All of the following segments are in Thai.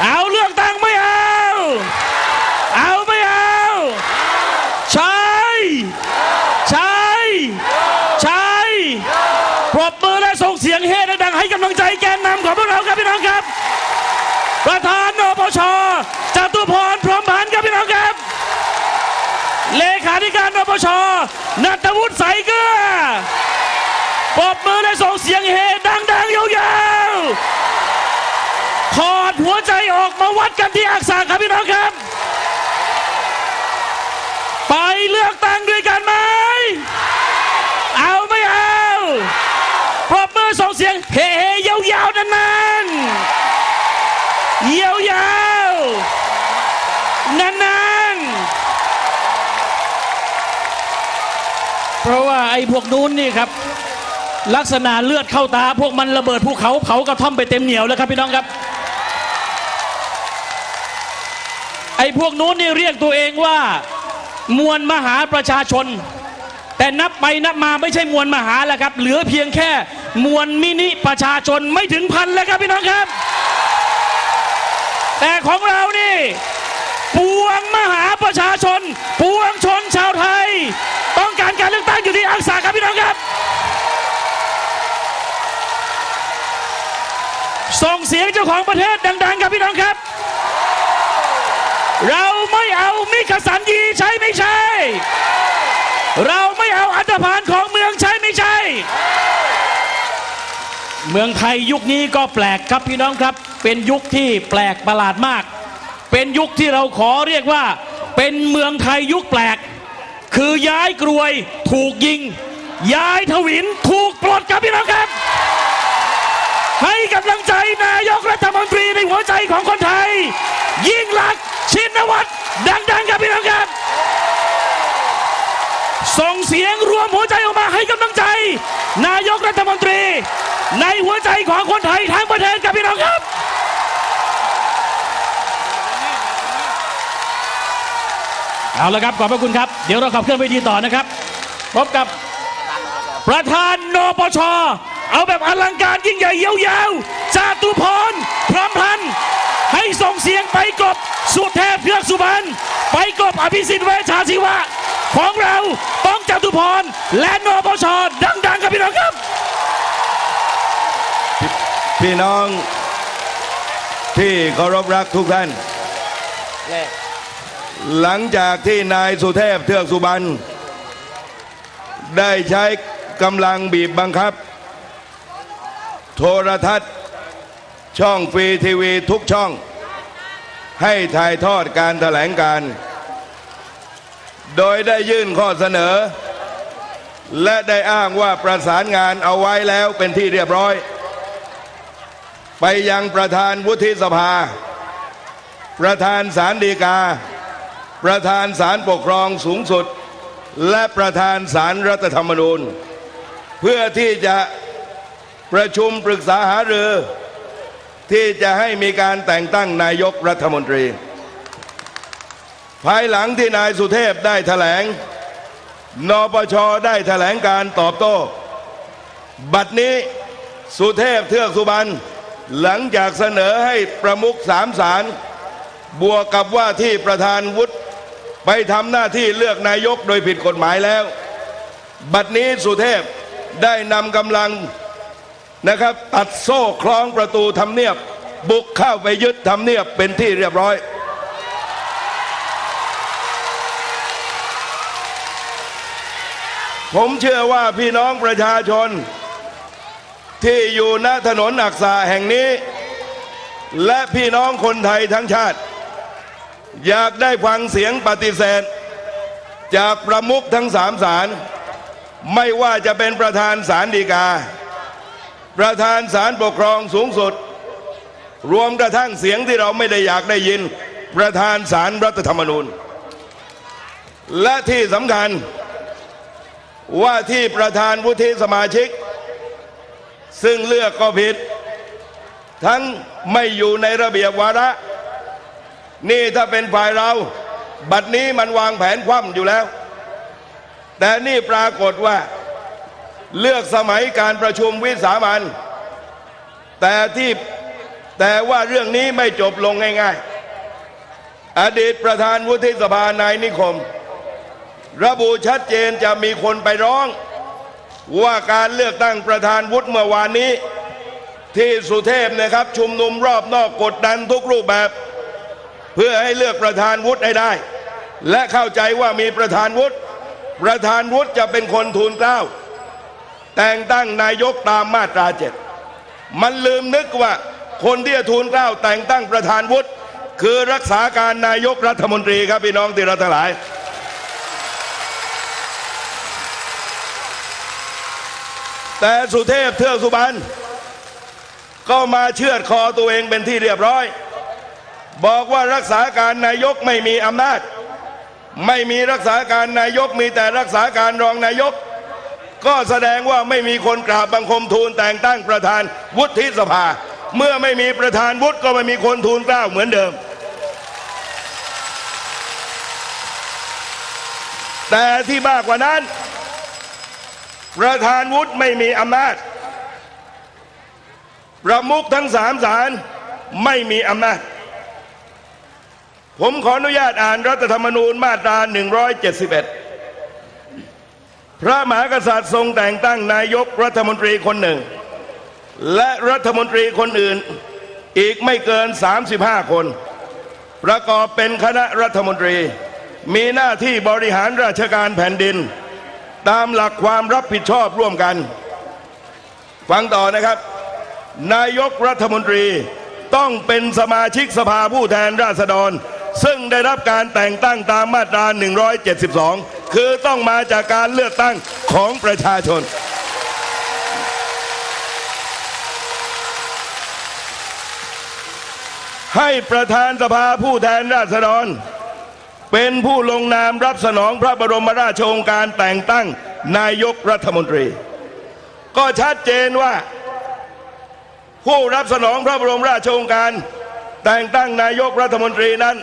เอาเลือกตั้งไม่เอา เอาไม่เอา ใช่ใช่ใช่ปรบมือและส่งเสียงเฮดังๆให้กำลังใจแกนนำของพวกเราครับพี่น้องครับ ประธานนปชจตุพรพรหมพันธ์ครับพี่น้องครับ เลขาธิการนปชนัทวุฒิใสเกลือปรบมือและส่งเสียงเฮดังๆยาวๆถอดหัวใจ ออกมาวัดกันที่อักษาครับพี่น้องครับ ไปเลือกตั้งด้วยกันไหม เอาไม่เอาปรบมือส่งเสียงเฮเฮยาวๆนานๆยาวๆนานๆเพราะว่าไอ้พวกนู้นนี่ครับลักษณะเลือดเข้าตา พวกมันระเบิดภูเขาเผากระท่อมไปเต็มเหนียวแล้วครับพี่น้องครับ ไอ้พวกนู้นนี่เรียกตัวเองว่า มวลมหาประชาชน แต่นับไปนับมาไม่ใช่มวลมหาแล้วครับ เหลือเพียงแค่มวลมินิประชาชนไม่ถึงพันแล้วครับพี่น้องครับ แต่ของเรานี่ปวงมหาประชาชน ปวงชนชาวไทย ต้องการการเลือกตั้งอยู่ที่อักษาครับพี่น้องครับ ส่งเสียงเจ้าของประเทศดัง ๆ ครับพี่น้องครับ เราไม่เอามิขสันยีใช่ไม่ใช่ เราไม่เอาอันธพาลของเมืองใช่ไม่ใช่ เมืองไทยยุคนี้ก็แปลกครับพี่น้องครับ เป็นยุคที่แปลกประหลาดมาก เป็นยุคที่เราขอเรียกว่า เป็นเมืองไทยยุคแปลก คือย้ายกรวยถูกยิง ย้ายทวินถูกปลดครับพี่น้องครับ ให้กำลังใจนายกรัฐมนตรีในหัวใจของ นวัตดังๆครับพี่น้องครับ ส่งเสียงรวมหัวใจออกมาให้กำลังใจ นายกรัฐมนตรี ในหัวใจของคนไทยทั้งประเทศครับพี่น้องครับเอาละครับขอบพระคุณครับ เดี๋ยวเราขับเคลื่อนไปดีต่อนะครับ พบกับประธานนปช เอาแบบอลังการยิ่งใหญ่ยาวๆจาตุพรพร้อมพันธ์ ให้ส่งเสียงไปกบสุเทพเทือกสุบรรณไปกบอภิสิทธิ์เวชาชีวะ ของเราต้องจตุพร และนปชดังๆครับพี่น้องครับ พี่น้องที่เคารพรักทุกท่าน หลังจากที่นายสุเทพเทือกสุบรรณได้ใช้กำลังบีบบังคับ โทรทัศน์ ช่องฟรีทีวีทุกช่อง ให้ถ่ายทอดการแถลงการ โดยได้ยื่นข้อเสนอ และได้อ้างว่าประสานงานเอาไว้แล้วเป็นที่เรียบร้อย ไปยังประธานวุฒิสภา ประธานศาลฎีกา ประธานศาลปกครองสูงสุด และประธานศาลรัฐธรรมนูญ เพื่อที่จะประชุมปรึกษาหารือ ที่จะให้มีการแต่งตั้งนายกรัฐมนตรี ภายหลังที่นายสุเทพได้แถลง นปชได้แถลงการตอบโต้ บัดนี้สุเทพเทือกสุบรรณหลังจากเสนอให้ประมุขสามสารบวกกับว่าที่ประธานวุฒิไปทำหน้าที่เลือกนายกโดยผิดกฎหมายแล้ว บัดนี้สุเทพได้นำกำลัง นะครับ ตัดโซ่คล้องประตูทำเนียบ บุกเข้าไปยึดทำเนียบเป็นที่เรียบร้อย ผมเชื่อว่าพี่น้องประชาชน ที่อยู่ณถนนอักษาแห่งนี้ และพี่น้องคนไทยทั้งชาติ อยากได้ฟังเสียงปฏิเสธ จากประมุขทั้งสามศาลไม่ว่าจะเป็นประธานศาลฎีกา ประธานศาลปกครองสูงสุด รวมกระทั่งเสียงที่เราไม่ได้อยากได้ยิน ประธานศาลรัฐธรรมนูญ และที่สำคัญว่าที่ประธานวุฒิสมาชิก ซึ่งเลือกก็ผิด ทั้งไม่อยู่ในระเบียบวาระ นี่ถ้าเป็นฝ่ายเรา บัดนี้มันวางแผนคว่ำอยู่แล้ว แต่นี่ปรากฏว่า เลือกสมัยการประชุมวิสามันแต่ที่แต่ว่าเรื่องนี้ไม่จบลงง่าย ๆ อดีตประธานวุฒิสภานายนิคม ระบุชัดเจนจะมีคนไปร้อง ว่าการเลือกตั้งประธานวุฒิเมื่อวานนี้ ที่สุเทพนะครับ ชุมนุมรอบนอกกดดันทุกรูปแบบ เพื่อให้เลือกประธานวุฒิให้ได้ และเข้าใจว่ามีประธานวุฒิประธานวุฒิจะเป็นคนทูลเกล้า แต่งตั้งนายกตามมาตราเจ็ดมันลืมนึกว่าคนที่จะทูลเกล้าแต่งตั้งประธานวุฒิคือรักษาการนายกรัฐมนตรีครับพี่น้องที่รักทั้งหลาย แต่สุเทพเทือกสุบรรณก็มาเชือดคอตัวเองเป็นที่เรียบร้อย บอกว่ารักษาการนายกไม่มีอำนาจ ไม่มีรักษาการนายกมีแต่รักษาการรองนายก ก็แสดงว่าไม่มีคนกราบบังคมทูลแต่งตั้งประธานวุฒิสภา เมื่อไม่มีประธานวุฒิก็ไม่มีคนทูลเกล้าเหมือนเดิม แต่ที่มากกว่านั้น ประธานวุฒิไม่มีอำนาจประมุขทั้งสามศาลไม่มีอำนาจผมขออนุญาตอ่านรัฐธรรมนูญมาตรา 171 พระมหากษัตริย์ทรงแต่งตั้งนายกรัฐมนตรีคนหนึ่ง และรัฐมนตรีคนอื่นอีกไม่เกิน 35 คน ประกอบเป็นคณะรัฐมนตรี มีหน้าที่บริหารราชการแผ่นดิน ตามหลักความรับผิดชอบร่วมกัน ฟังต่อนะครับ นายกรัฐมนตรีต้องเป็นสมาชิกสภาผู้แทนราษฎร ซึ่งได้รับการแต่งตั้งตามมาตรา 172 คือต้องมาจากการเลือกตั้งของประชาชน ให้ประธานสภาผู้แทนราษฎร เป็นผู้ลงนามรับสนองพระบรมราชโองการแต่งตั้งนายกรัฐมนตรี ก็ชัดเจนว่า ผู้รับสนองพระบรมราชโองการ แต่งตั้งนายกรัฐมนตรีนั้น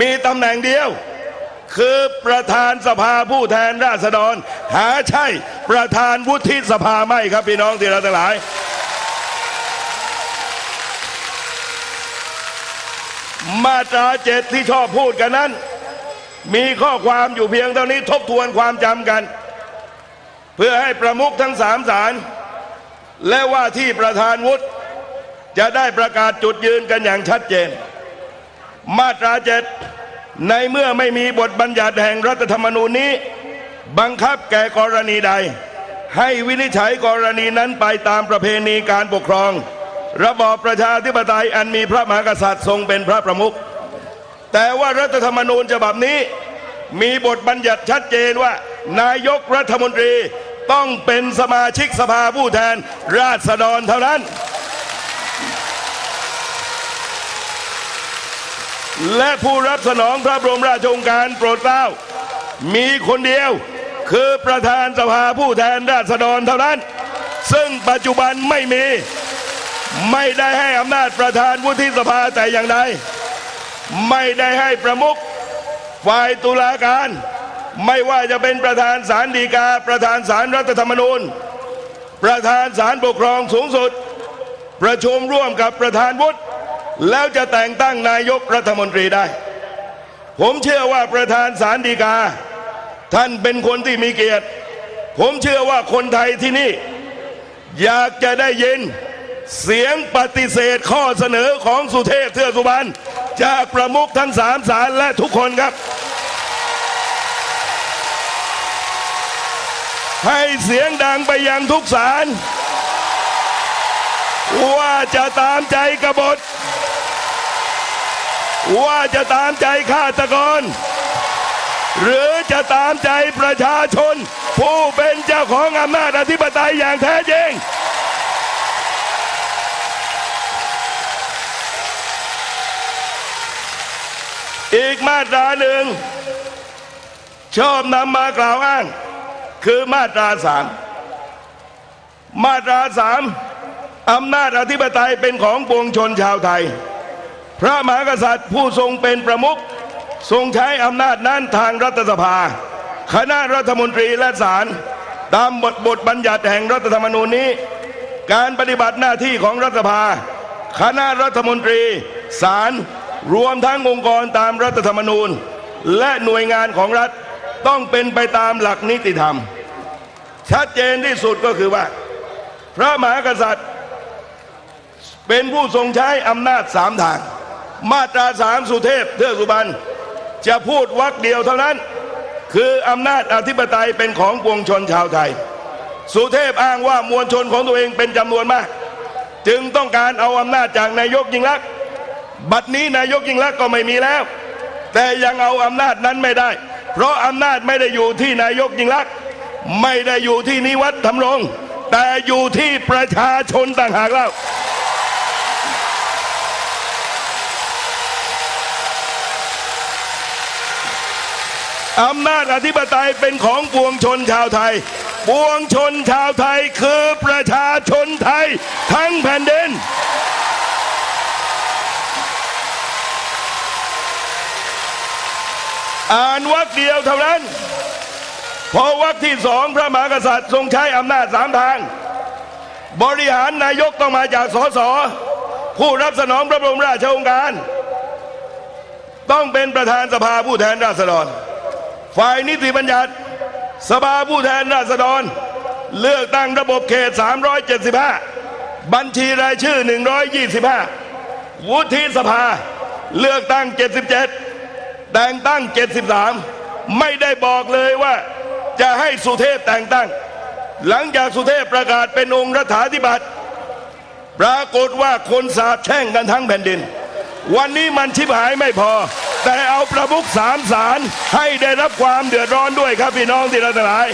มีตำแหน่งเดียว คือประธานสภาผู้แทนราษฎร หาใช่ประธานวุฒิสภาไม่ครับพี่น้องที่เราทั้งหลาย มาตราเจ็ดที่ชอบพูดกันนั้น มีข้อความอยู่เพียงเท่านี้ทบทวนความจำกัน เพื่อให้ประมุขทั้งสามศาลและว่าที่ประธานวุฒิจะได้ประกาศจุดยืนกันอย่างชัดเจน มาตราเจ็ด ในเมื่อไม่มีบทบัญญัติแห่งรัฐธรรมนูญนี้ บังคับแก่กรณีใด ให้วินิจฉัยกรณีนั้นไปตามประเพณีการปกครอง ระบอบประชาธิปไตยอันมีพระมหากษัตริย์ทรงเป็นพระประมุขแต่ว่ารัฐธรรมนูญฉบับนี้ มีบทบัญญัติชัดเจนว่า นายกรัฐมนตรีต้องเป็นสมาชิกสภาผู้แทนราษฎรเท่านั้น และผู้รับสนองพระบรมราชโองการโปรดเกล้า มีคนเดียวคือประธานสภาผู้แทนราษฎรเท่านั้น ซึ่งปัจจุบันไม่มี ไม่ได้ให้อำนาจประธานวุฒิสภาแต่อย่างใด ไม่ได้ให้ประมุขฝ่ายตุลาการ ไม่ว่าจะเป็นประธานศาลฎีกา ประธานศาลรัฐธรรมนูญ ประธานศาลปกครองสูงสุด ประชุมร่วมกับประธานวุฒิ แล้วจะแต่งตั้งนายกรัฐมนตรีได้ ผมเชื่อว่าประธานศาลฎีกา ท่านเป็นคนที่มีเกียรติ ผมเชื่อว่าคนไทยที่นี่ อยากจะได้ยินเสียงปฏิเสธข้อเสนอของสุเทพเทือกสุบรรณจากประมุขทั้งสามศาลและทุกคนครับ ให้เสียงดังไปยังทุกศาล ว่าจะตามใจกบฏ ว่าจะตามใจฆาตกร หรือจะตามใจประชาชน ผู้เป็นเจ้าของอำนาจอธิปไตยอย่างแท้จริงอีกมาตราหนึ่ง ชอบนำมากล่าวอ้าง คือมาตราสามมาตราสาม อำนาจอธิปไตยเป็นของปวงชนชาวไทย พระมหากษัตริย์ผู้ทรงเป็นประมุขทรงใช้อำนาจนั้นทางรัฐสภา คณะรัฐมนตรีและศาลตามบทบทบัญญัติแห่งรัฐธรรมนูญนี้ การปฏิบัติหน้าที่ของรัฐสภา คณะรัฐมนตรีศาลรวมทั้งองค์กรตามรัฐธรรมนูญ และหน่วยงานของรัฐต้องเป็นไปตามหลักนิติธรรม ชัดเจนที่สุดก็คือว่า พระมหากษัตริย์ เป็นผู้ทรงใช้อำนาจสามทาง มาตราสามสุเทพเทือกสุบรรณจะพูดวรรคเดียวเท่านั้น คืออำนาจอธิปไตยเป็นของปวงชนชาวไทย สุเทพอ้างว่ามวลชนของตัวเองเป็นจำนวนมาก จึงต้องการเอาอำนาจจากนายกยิ่งลักษณ์บัดนี้นายกยิ่งลักษณ์ก็ไม่มีแล้ว แต่ยังเอาอำนาจนั้นไม่ได้ เพราะอำนาจไม่ได้อยู่ที่นายกยิ่งลักษณ์ไม่ได้อยู่ที่นิวัฒน์ทำรงแต่อยู่ที่ประชาชนต่างหากแล้ว อำนาจอธิปไตยเป็นของปวงชนชาวไทย ปวงชนชาวไทยคือประชาชนไทยทั้งแผ่นดิน อ่านวรรคเดียวเท่านั้น พอวรรคที่สองพระมหากษัตริย์ทรงใช้อำนาจสามทาง บริหารนายกต้องมาจากสสผู้รับสนองพระบรมราชโองการ ต้องเป็นประธานสภาผู้แทนราษฎร ฝ่ายนิติบัญญัติสภาผู้แทนราษฎร เลือกตั้งระบบเขต 375 บัญชีรายชื่อ 125 วุฒิสภา เลือกตั้ง 77 แต่งตั้ง 73 ไม่ได้บอกเลยว่าจะให้สุเทพแต่งตั้ง หลังจากสุเทพประกาศเป็นองค์รัฐาธิปัตย์ปรากฏว่าคนสาบแช่งกันทั้งแผ่นดิน วันนี้มันชิบหายไม่พอ แต่เอาประมุขสามสารให้ได้รับความเดือดร้อนด้วยครับพี่น้องที่เราทั้งหลาย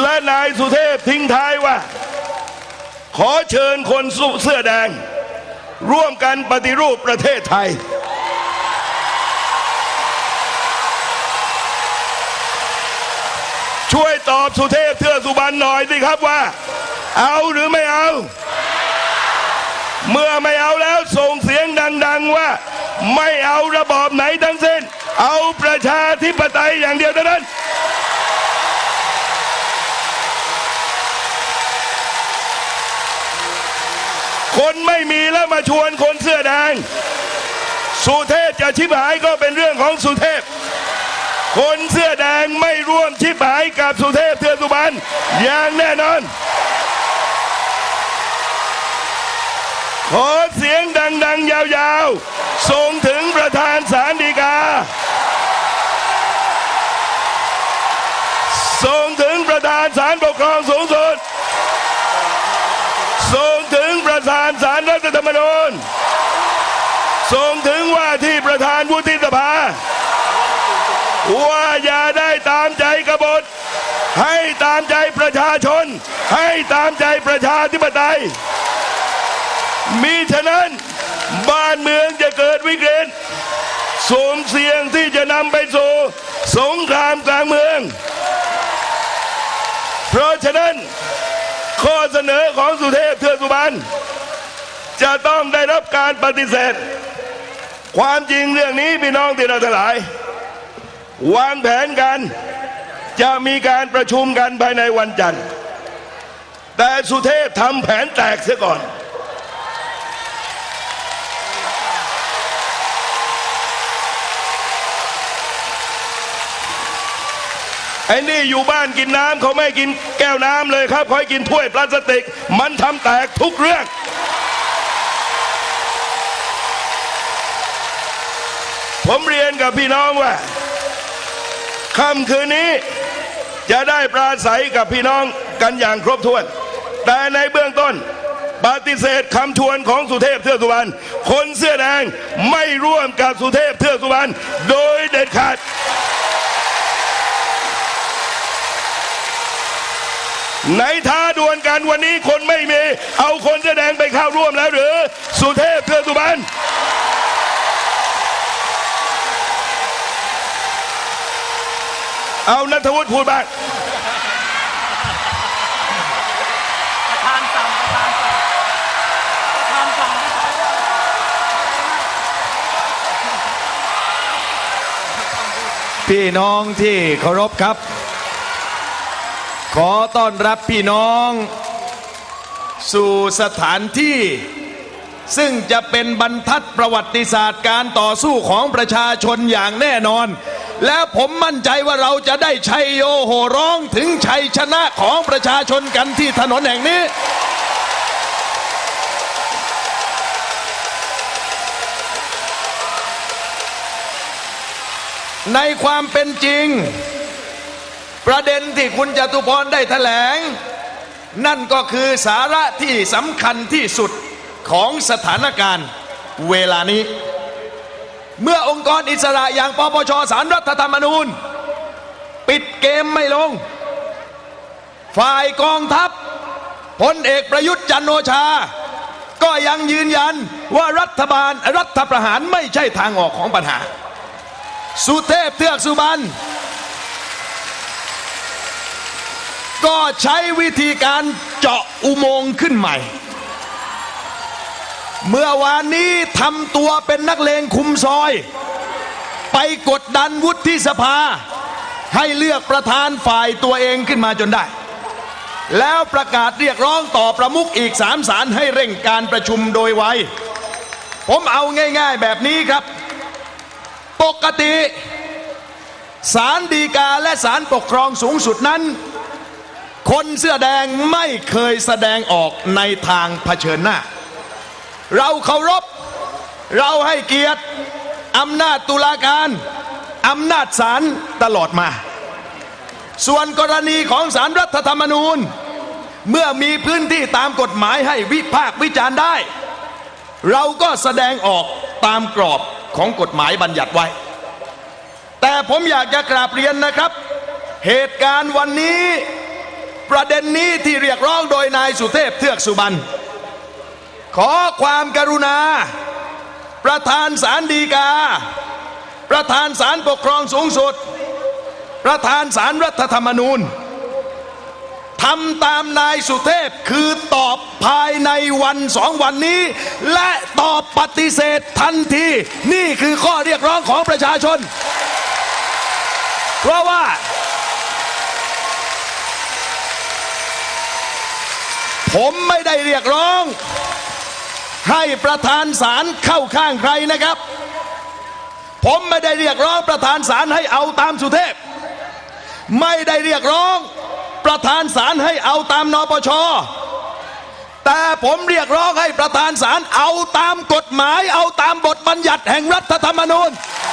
และนายสุเทพทิ้งท้ายว่า ขอเชิญคนสุเสื้อแดง ร่วมกันปฏิรูปประเทศไทย ช่วยตอบสุเทพเทือกสุบรรณหน่อยสิครับว่า เอาหรือไม่เอา เมื่อไม่เอาแล้วส่งเสียงดัง ๆว่า ไม่เอาระบอบไหนทั้งสิ้น เอาประชาธิปไตยอย่างเดียวเท่านั้นคนไม่มีแล้วมาชวนคนเสื้อแดง สุเทพจะชิบหายก็เป็นเรื่องของสุเทพ คนเสื้อแดงไม่ร่วมชิบหายกับสุเทพเทือกสุบรรณอย่างแน่นอน ขอเสียงดัง ๆ ยาวๆ ส่งถึงประธานศาลฎีกา ส่งถึงประธานศาลปกครองสูงสุด ส่งถึงประธานศาลรัฐธรรมนูญ ส่งถึงว่าที่ประธานวุฒิสภา ว่าอย่าได้ตามใจกบฏ ให้ตามใจประชาชน ให้ตามใจประชาธิปไตย มีฉะนั้นบ้านเมืองจะเกิดวิกฤตสมเสียงที่จะนำไปสู่สงครามกลางเมือง เพราะฉะนั้นข้อเสนอของสุเทพเทือกสุบรรณจะต้องได้รับการปฏิเสธ ความจริงเรื่องนี้พี่น้องที่เราทั้งหลาย วางแผนกันจะมีการประชุมกันภายในวันจันทร์ แต่สุเทพทำแผนแตกเสียก่อน ไอ้นี่อยู่บ้านกินน้ำเขาไม่กินแก้วน้ำเลยครับเขาให้กินถ้วยพลาสติก มันทำแตกทุกเรื่อง ผมเรียนกับพี่น้องว่าค่ำคืนนี้จะได้ปราศัยกับพี่น้องกันอย่างครบถ้วน แต่ในเบื้องต้นปฏิเสธคำชวนของสุเทพเทือกสุบรรณคนเสื้อแดงไม่ร่วมกับสุเทพเทือกสุบรรณโดยเด็ดขาด ไหนท้าดวลกันวันนี้คนไม่มี เอาคนแสดงไปเข้าร่วมแล้วหรือ สุเทพเทือกสุบรรเอานัทวุฒิพูดบ้างพี่น้องที่เคารพครับ ขอต้อนรับพี่น้อง สู่สถานที่ ซึ่งจะเป็นบรรทัดประวัติศาสตร์การต่อสู้ของประชาชนอย่างแน่นอน และผมมั่นใจว่าเราจะได้ชัยโยโห่ร้องถึงชัยชนะของประชาชนกันที่ถนนแห่งนี้ในความเป็นจริง ประเด็นที่คุณจตุพรได้แถลง นั่นก็คือสาระที่สำคัญที่สุดของสถานการณ์เวลานี้ เมื่อองค์กรอิสระอย่างปปชสารรัฐธรรมนูญ ปิดเกมไม่ลง ฝ่ายกองทัพพลเอกประยุทธ์จันโอชา ก็ยังยืนยันว่ารัฐบาลรัฐประหารไม่ใช่ทางออกของปัญหา สุเทพเทือกสุบรรณ ก็ใช้วิธีการเจาะอุโมงค์ขึ้นใหม่ เมื่อวานนี้ทำตัวเป็นนักเลงคุมซอย ไปกดดันวุฒิสภา ให้เลือกประธานฝ่ายตัวเองขึ้นมาจนได้ แล้วประกาศเรียกร้องต่อประมุขอีกสามสารให้เร่งการประชุมโดยไวผมเอาง่ายๆแบบนี้ครับ ปกติศาลฎีกาและศาลปกครองสูงสุดนั้น คนเสื้อแดงไม่เคยแสดงออกในทางเผชิญหน้า เราเคารพ เราให้เกียรติอำนาจตุลาการอำนาจศาลตลอดมา ส่วนกรณีของศาลรัฐธรรมนูญ เมื่อมีพื้นที่ตามกฎหมายให้วิพากษ์วิจารณ์ได้ เราก็แสดงออกตามกรอบของกฎหมายบัญญัติไว้ แต่ผมอยากจะกราบเรียนนะครับ เหตุการณ์วันนี้ ประเด็นนี้ที่เรียกร้องโดยนายสุเทพเทือกสุบรรณขอความกรุณา ประธานศาลฎีกา ประธานศาลปกครองสูงสุด ประธานศาลรัฐธรรมนูญทำตามนายสุเทพคือตอบภายในวันสองวันนี้ และตอบปฏิเสธทันที นี่คือข้อเรียกร้องของประชาชน เพราะว่า ผมไม่ได้เรียกร้อง ให้ประธานศาลเข้าข้างใครนะครับ ผมไม่ได้เรียกร้องประธานศาลให้เอาตามสุเทพ ไม่ได้เรียกร้องประธานศาลให้เอาตามนปช แต่ผมเรียกร้องให้ประธานศาลเอาตามกฎหมาย เอาตามบทบัญญัติแห่งรัฐธรรมนูญ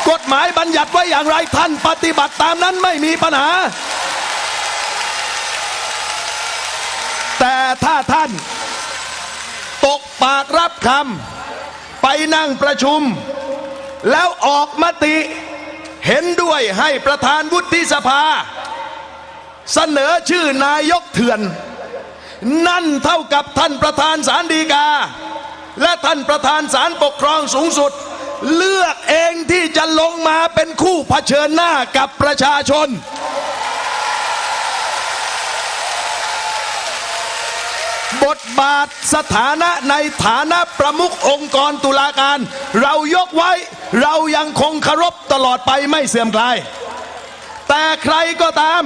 กฎหมายบัญญัติไว้อย่างไรท่านปฏิบัติตามนั้นไม่มีปัญหา แต่ถ้าท่าน ตกปากรับคำไปนั่งประชุม แล้วออกมติ เห็นด้วยให้ประธานวุฒิสภา เสนอชื่อนายกเถื่อน นั่นเท่ากับท่านประธานศาลฎีกา และท่านประธานศาลปกครองสูงสุด เลือกเองที่จะลงมาเป็นคู่เผชิญหน้ากับประชาชน บทบาทสถานะในฐานะประมุของค์กรตุลาการ เรายกไว้เรายังคงเคารพตลอดไปไม่เสื่อมคลาย แต่ใครก็ตาม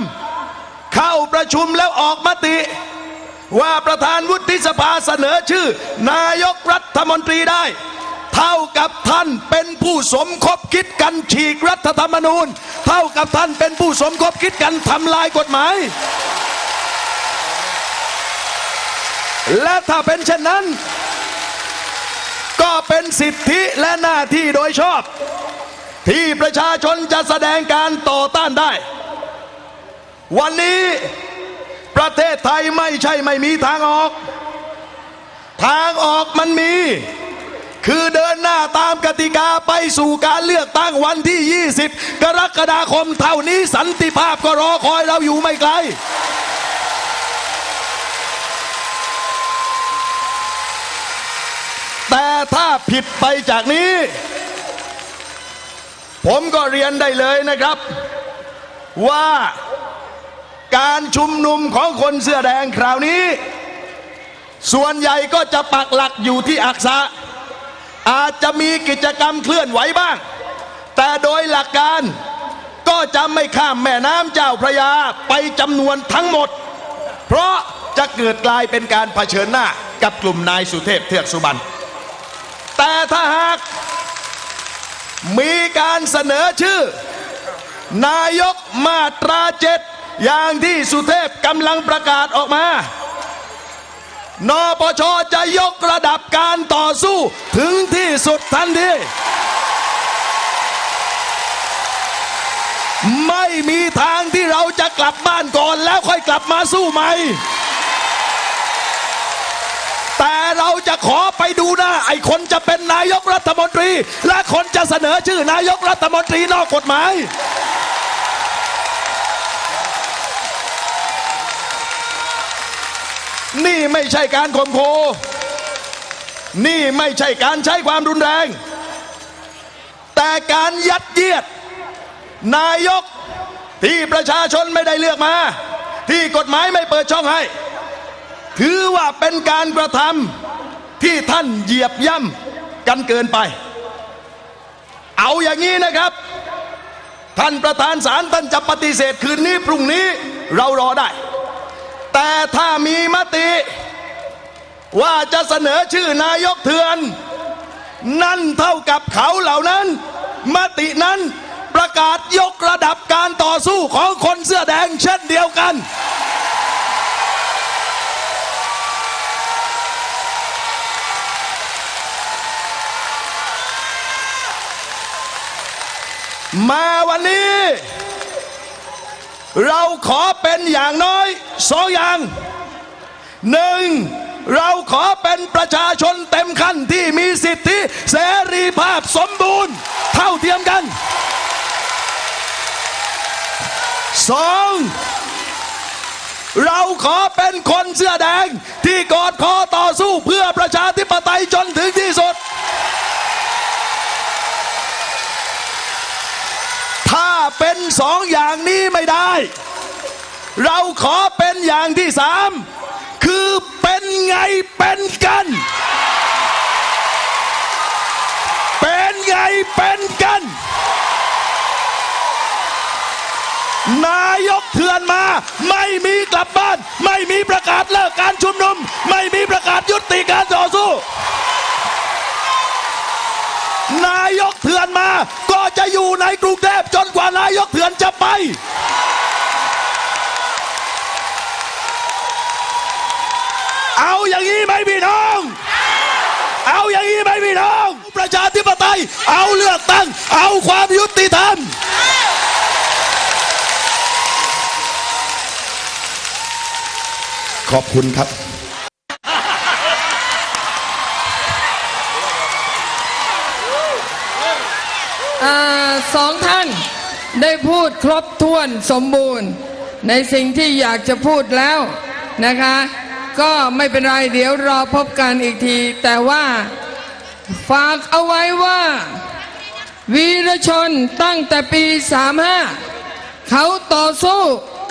เข้าประชุมแล้วออกมติ ว่าประธานวุฒิสภาเสนอชื่อ นายกรัฐมนตรีได้ เท่ากับท่านเป็นผู้สมคบคิดกันฉีกรัฐธรรมนูญ เท่ากับท่านเป็นผู้สมคบคิดกันทำลายกฎหมาย และถ้าเป็นเช่นนั้น ก็เป็นสิทธิและหน้าที่โดยชอบ ที่ประชาชนจะแสดงการต่อต้านได้ วันนี้ประเทศไทยไม่ใช่ไม่มีทางออก ทางออกมันมี คือเดินหน้าตามกติกาไปสู่การเลือกตั้งวันที่ 20 กรกฎาคมเท่านี้สันติภาพก็รอคอยเราอยู่ไม่ไกล แต่ถ้าผิดไปจากนี้ ผมก็เรียนได้เลยนะครับ ว่าการชุมนุมของคนเสื้อแดงคราวนี้ ส่วนใหญ่ก็จะปักหลักอยู่ที่อักษะ อาจจะมีกิจกรรมเคลื่อนไหวบ้าง แต่โดยหลักการก็จะไม่ข้ามแม่น้ำเจ้าพระยาไปจำนวนทั้งหมด เพราะจะเกิดกลายเป็นการเผชิญหน้ากับกลุ่มนายสุเทพเทือกสุบรรณ แต่ถ้าหาก มีการเสนอชื่อ นายกมาตราเจ็ดอย่างที่สุเทพกำลังประกาศออกมานปชจะยกระดับการต่อสู้ถึงที่สุดทันทีไม่มีทางที่เราจะกลับบ้านก่อนแล้วค่อยกลับมาสู้ใหม่ เราจะขอไปดูหน้า ไอ้คนจะเป็นนายกรัฐมนตรี และคนจะเสนอชื่อนายกรัฐมนตรีนอกกฎหมาย นี่ไม่ใช่การข่มขู่นี่ไม่ใช่การใช้ความรุนแรง แต่การยัดเยียด นายกที่ประชาชนไม่ได้เลือกมา ที่กฎหมายไม่เปิดช่องให้ ถือว่าเป็นการกระทำ ที่ท่านเหยียบย่ำกันเกินไป เอาอย่างนี้นะครับ ท่านประธานศาลท่านจะปฏิเสธคืนนี้พรุ่งนี้เรารอได้ แต่ถ้ามีมติ ว่าจะเสนอชื่อนายกเถื่อน นั่นเท่ากับเขาเหล่านั้น มตินั้นประกาศยกระดับการต่อสู้ของคนเสื้อแดงเช่นเดียวกัน มาวันนี้ เราขอเป็นอย่างน้อยสองอย่างหนึ่งเราขอเป็นประชาชนเต็มขั้นที่มีสิทธิเสรีภาพสมบูรณ์ เท่าเทียมกันสองเราขอเป็นคนเสื้อแดงที่กอดคอต่อสู้เพื่อประชาธิปไตยจนถึงที่สุด ถ้าเป็น สองอย่างนี้ไม่ได้ เราขอเป็นอย่างที่สามคือเป็นไงเป็นกัน เป็นไงเป็นกัน นายกเถื่อนมา ไม่มีกลับบ้าน ไม่มีประกาศเลิกการชุมนุม ไม่มีประกาศยุติการต่อสู้ นายกเถื่อนมา ก็จะอยู่ในกรุงเทพจนกว่านายกเถื่อนจะไป เอาอย่างนี้ไหมพี่น้อง เอาอย่างนี้ไหมพี่น้อง ประชาธิปไตย เอาเลือกตั้ง เอาความยุติธรรมขอบคุณครับ สองท่านได้พูดครบถ้วนสมบูรณ์ ในสิ่งที่อยากจะพูดแล้วนะคะ ก็ไม่เป็นไรเดี๋ยวรอพบกันอีกที แต่ว่าฝากเอาไว้ว่า วีรชนตั้งแต่ปี 35 เขาต่อสู้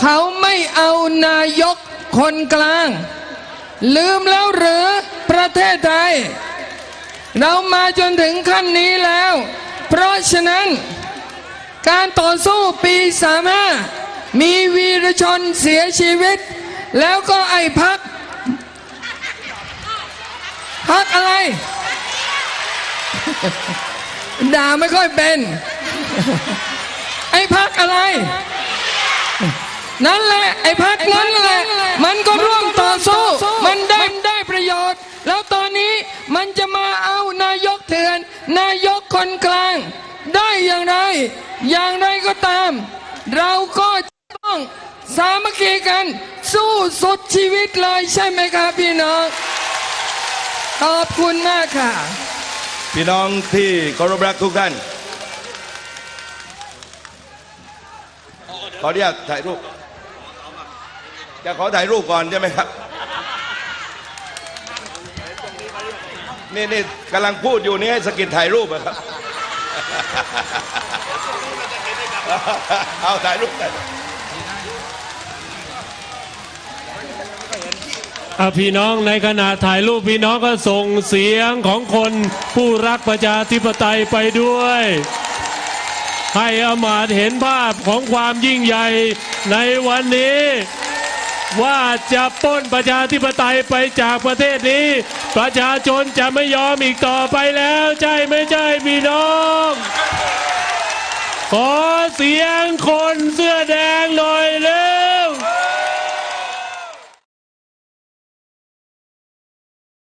เขาไม่เอานายกคนกลาง ลืมแล้วหรือประเทศไทย เรามาจนถึงขั้นนี้แล้ว เพราะฉะนั้น การต่อสู้ปี35มีวีรชนเสียชีวิต แล้วก็ไอ้พัก พักอะไร ด่าไม่ค่อยเป็น ไอ้พักอะไร นั่นแหละไอ้พักนั้นแหละ มันก็ร่วมต่อสู้ มันได้ได้ประโยชน์ แล้วตอนนี้มันจะมาเอานายกเถื่อนนายก คนกลางได้อย่างไร อย่างไรก็ตาม เราก็ต้องสามัคคีกัน สู้สุดชีวิตเลยใช่ไหมครับพี่น้อง ขอบคุณมากค่ะ พี่น้องที่เคารพรักทุกท่าน ขออนุญาตถ่ายรูป จะขอถ่ายรูปก่อนใช่ไหมครับ นี่นี่กำลังพูดอยู่นี่ให้สกิดถ่ายรูปอะครับ เอาถ่ายรูปกันอ่พี่น้องในขณะถ่ายรูปพี่น้องก็ส่งเสียงของคนผู้รักประชาธิปไตยไปด้วย ให้อมาตเห็นภาพของความยิ่งใหญ่ในวันนี้ ว่าจะป้นประชาธิปไตยไปจากประเทศนี้ ประชาชนจะไม่ยอมอีกต่อไปแล้ว ใช่ไม่ใช่พี่น้อง ขอเสียงคนเสื้อแดงหน่อยเลย